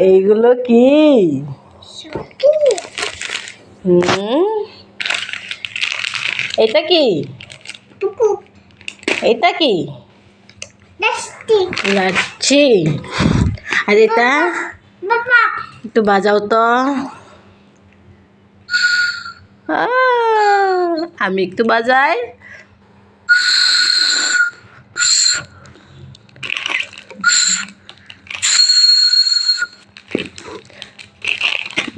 এইগুলো কি? হুম। এটা কি? এটা কি? লাচ্ছি আর এটা? একটু বাজাও তো। আমি একটু বাজাই।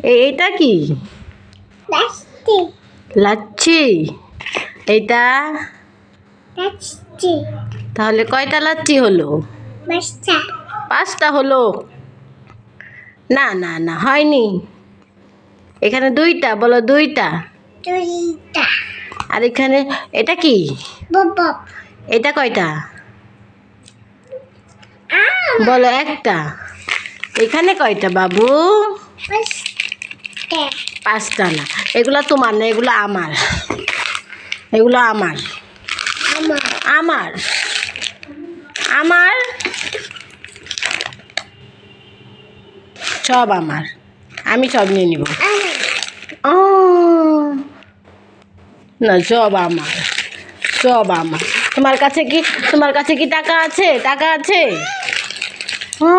এইটা কি? লাচ্ছি। এইটা? তাহলে কয়টা লাচ্ছি হলো? পাঁচটা। হলো? না না না হয়নি। এখানে দুইটা বলো দুইটা। দুইটা। আর এখানে এটা কি? এটা কয়টা? বলো একটা। এখানে কয়টা বাবু? পাঁচটা না এগুলো তোমার না এগুলো আমার। এগুলো আমার। আমার। আমার। সব আমার। আমি সব নিয়ে নিব। ও। না সব আমার। সব আমার। তোমার কাছে কি তোমার কাছে কি টাকা আছে? টাকা আছে? ও।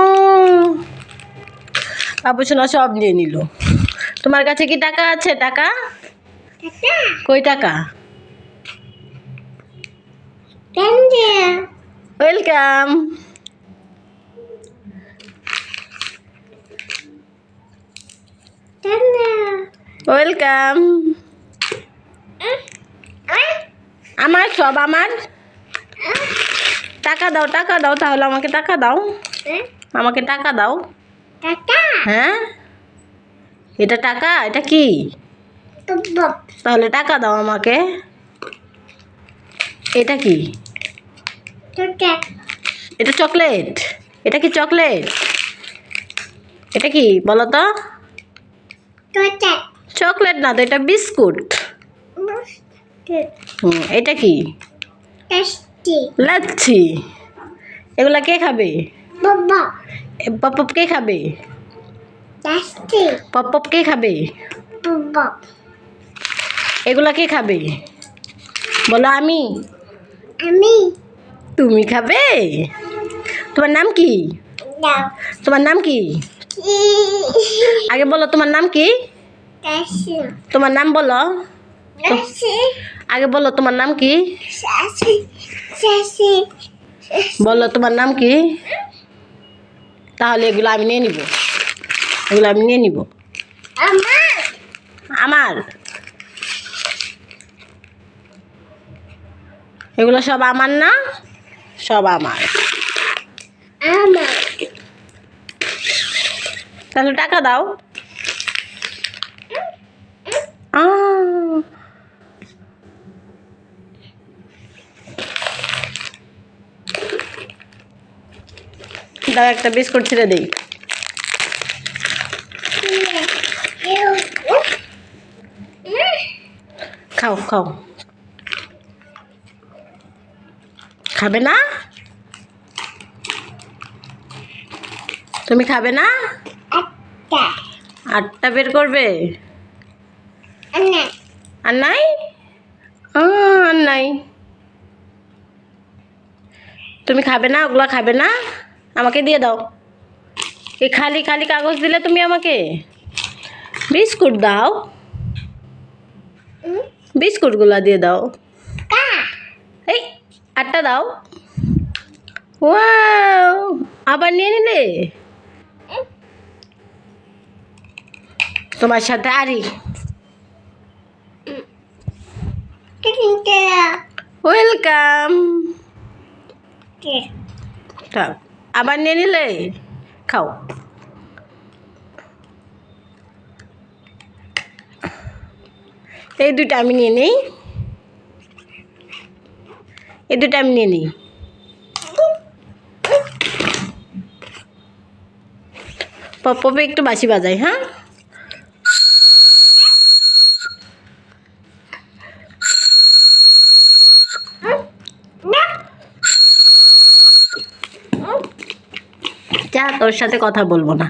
বাবু শোনা সব নিয়ে নিল। তোমার কাছে কি টাকা আছে টাকা? কই টাকা? ওয়েলকাম। ওয়েলকাম। আমার সব আমার? টাকা দাও টাকা দাও তাহলে আমাকে টাকা দাও। আমাকে টাকা দাও। হ্যাঁ? এটা টাকা? এটা কি? তাহলে টাকা দাও আমাকে। এটা কি? এটা চকলেট। এটা কি চকলেট? এটা কি, বলো তো? চকলেট না তো, এটা বিস্কুট। হুম, এটা কি? লাচ্ছি। এগুলা কে খাবে? পপ কে খাবে? পপ পপ কে খাবে? বাবা এগুলা কে খাবে? বলো আমি। আমি। তুমি খাবে? তোমার নাম কি? তোমার নাম কি? আগে বলো তোমার নাম কি? তোমার নাম বলো। আগে বলো তোমার নাম কি? বলো তোমার নাম কি? তাহলে এগুলো আমি নিয়ে নিব। এগুলো আমি নিয়ে নিব। আমার? এগুলো সব আমার না? সব আমার। আমার। তাহলে টাকা দাও। দাও একটা বিস্কুট ছিঁড়ে দিই। খাও খাও। খাবে না? তুমি খাবে না? আটটা। বের করবে? আর নাই। আর নাই? তুমি খাবে না? ওগুলো খাবে না? আমাকে দিয়ে দাও। এই খালি খালি কাগজ দিলে তুমি আমাকে। বিস্কুট দাও। বিস্কুটগুলো দিয়ে দাও। এই আটটা দাও। ওয়াও আবার নিয়ে নিলে? তোমার সাথে আরি। ওয়েলকাম। আবার নিয়ে নিলে? খাও। এই দুটো আমি নিয়ে নিই। এই দুটো আমি নিয়ে নিই। পপে একটু বাসি বাজাই হ্যাঁ? যা, তোর সাথে কথা বলব না।